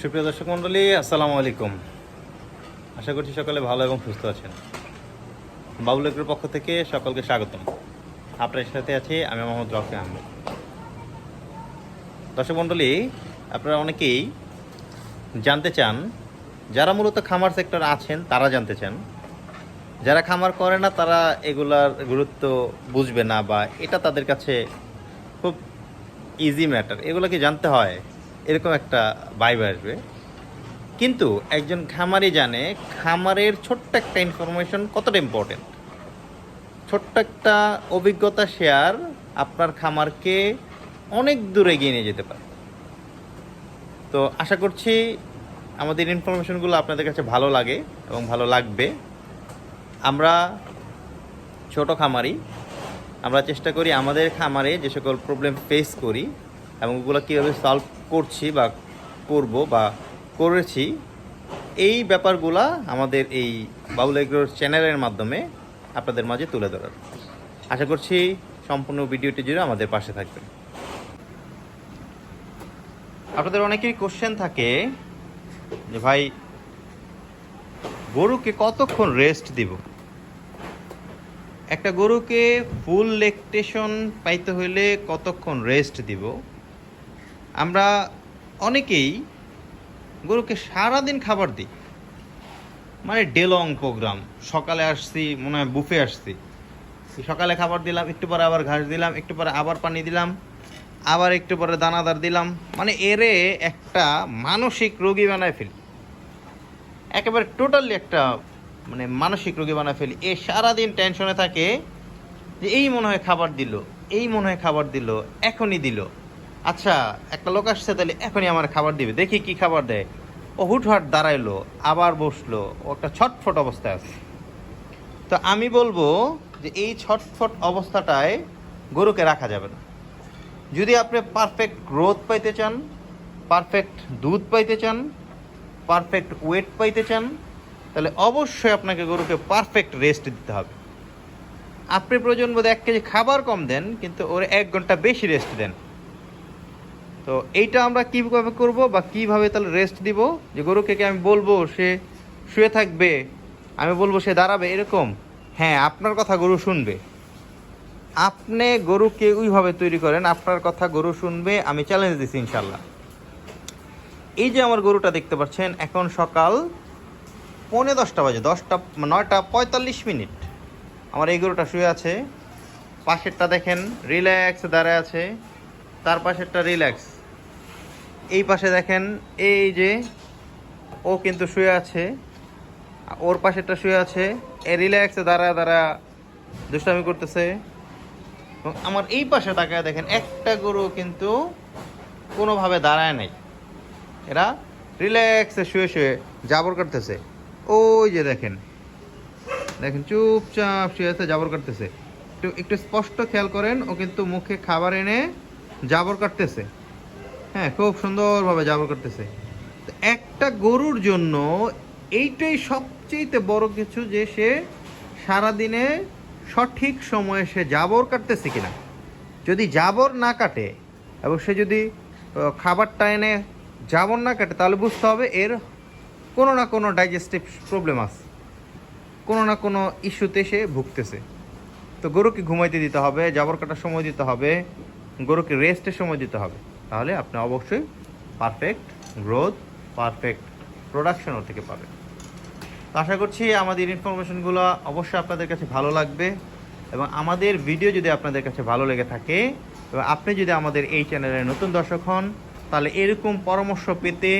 সুপ্রিয় দর্শক মণ্ডলী, আসসালামু আলাইকুম। আশা করছি সকলে ভালো এবং সুস্থ আছেন। বাবুল এগ্রোর পক্ষ থেকে সকলকে স্বাগতম। আপনার সাথে আছি আমি মোহাম্মদ রফি আহমেদ। দর্শক মণ্ডলী, আপনারা অনেকেই জানতে চান, যারা মূলত খামার সেক্টর আছেন, তারা জানতে চান। যারা খামার করে না, তারা এগুলার গুরুত্ব বুঝবে না বা এটা তাদের কাছে খুব ইজি ম্যাটার এগুলোকে জানতে হয়? এরকম একটা ভাইব আসবে। কিন্তু একজন খামারি জানে খামারের ছোট্ট একটা ইনফরমেশন কতটা ইম্পর্টেন্ট ছোট্ট একটা অভিজ্ঞতা শেয়ার আপনার খামারকে অনেক দূরে এগিয়ে নিয়ে যেতে পারে। তো আশা করছি আমাদের ইনফরমেশনগুলো আপনাদের কাছে ভালো লাগে এবং ভালো লাগবে। আমরা ছোট খামারি, আমরা চেষ্টা করি আমাদের খামারে যে সকল প্রবলেম ফেস করি এবং ওগুলো কীভাবে সলভ করছি বা করব বা করেছি, এই ব্যাপারগুলা আমাদের এই বাবুল এগ্রোর চ্যানেলের মাধ্যমে আপনাদের মাঝে তুলে ধরার আশা করছি সম্পূর্ণ ভিডিওটি জুড়ে আমাদের পাশে থাকবেন। আপনাদের অনেকেরই কোশ্চেন থাকে যে, ভাই, গরুকে কতক্ষণ রেস্ট দিব? একটা গরুকে ফুল লেকটেশন পাইতে হইলে কতক্ষণ রেস্ট দিব? আমরা অনেকেই গরুকে সারাদিন খাবার দিই। মানে ডে লং প্রোগ্রাম। সকালে আসছি, মনে হয় বুফে আসছি। সকালে খাবার দিলাম, একটু পরে আবার ঘাস দিলাম, একটু পরে আবার পানি দিলাম, আবার একটু পরে দানাদার দিলাম। মানে এরে একটা মানসিক রোগী বানায় ফেলি। একেবারে টোটালি একটা মানে মানসিক রোগী বানায় ফেলি। এ সারাদিন টেনশনে থাকে যে, এই মনে হয় খাবার দিল, এই মনে হয় খাবার দিল, এখনই দিল। আচ্ছা একটা লোক আসছে, তাহলে এখনই আমার খাবার দিবে। দেখি কি খাবার দেয়। ও হুটহাট দাঁড়াইলো, আবার বসল। ও একটা ছটফট অবস্থায় আছে। তো আমি বলব যে এই ছটফট অবস্থাটায় গরুকে রাখা যাবে না। যদি আপনি পারফেক্ট গ্রোথ পাইতে চান পারফেক্ট দুধ পাইতে চান পারফেক্ট ওয়েট পাইতে চান, তাহলে অবশ্যই আপনাকে গরুকে পারফেক্ট রেস্ট দিতে হবে। আপনি প্রয়োজন বোধ এক কেজি খাবার কম দেন, কিন্তু ওর এক ঘণ্টা বেশি রেস্ট দেন। তো এইটা আমরা কীভাবে করব বা কীভাবে তাহলে রেস্ট দিব? যে গরুকে কি আমি বলব সে শুয়ে থাকবে, আমি বলব সে দাঁড়াবে, এরকম? হ্যাঁ আপনার কথা গরু শুনবে। আপনি গরুকে ওইভাবে তৈরি করেন, আপনার কথা গরু শুনবে, আমি চ্যালেঞ্জ দিচ্ছি ইনশাল্লাহ এই যে আমার গরুটা দেখতে পাচ্ছেন, এখন সকাল পৌনে দশটা বাজে, দশটা, নয়টা পঁয়তাল্লিশ মিনিট। আমার এই গরুটা শুয়ে আছে। পাশেরটা দেখেন রিল্যাক্স দাঁড়ায় আছে। তার পাশেরটা রিল্যাক্স এই পাশে দেখেন, এই যে ও কিন্তু শুয়ে আছে, ওর পাশেরটা শুয়ে আছে, এ রিল্যাক্সে দাঁড়া দাঁড়া দুষ্টামি করতেছে। আমার এই পাশে তাকায় দেখেন, একটা গরু কিন্তু কোনোভাবে দাঁড়ায় নাই। এরা রিল্যাক্সে শুয়ে শুয়ে জাবর করতেছে ওই যে দেখেন দেখেন চুপচাপ শুয়ে আছে, জাবর কাটতেছে। একটু একটু স্পষ্ট খেয়াল করেন, ও কিন্তু মুখে খাবার এনে জাবর কাটতেছে। হ্যাঁ খুব সুন্দরভাবে জাবর কাটতেছে। একটা গরুর জন্য এইটাই সবচেয়ে বড় কিছু যে সে সারাদিনে সঠিক সময়ে সে জাবর কাটতেছে কিনা। যদি জাবর না কাটে এবং সে যদি খাবারটা এনে জাবর না কাটে, তাহলে বুঝতে হবে এর কোনো না কোনো ডাইজেস্টিভ প্রবলেম আছে। কোনো না কোনো ইস্যুতে সে ভুগতেছে। তো গরুকে ঘুমাইতে দিতে হবে, জাবর কাটার সময় দিতে হবে। গরুকে রেস্টের সময় দিতে হবে। তাহলে আপনি অবশ্যই পারফেক্ট গ্রোথ পারফেক্ট প্রোডাকশন ওর থেকে পাবেন। তো আশা করছি আমাদের ইনফরমেশনগুলো অবশ্যই আপনাদের কাছে ভালো লাগবে এবং আমাদের ভিডিও যদি আপনাদের কাছে ভালো লেগে থাকে এবং আপনি যদি আমাদের এই চ্যানেলের নতুন দর্শক হন, তাহলে এরকম পরামর্শ পেতে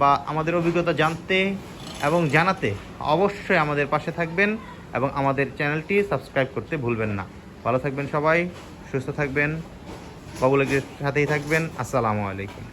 বা আমাদের অভিজ্ঞতা জানতে এবং জানাতে অবশ্যই আমাদের পাশে থাকবেন এবং আমাদের চ্যানেলটি সাবস্ক্রাইব করতে ভুলবেন না। ভালো থাকবেন সবাই, সুস্থ থাকবেন। বাবুলের সাথেই থাকবেন। আসসালামু আলাইকুম।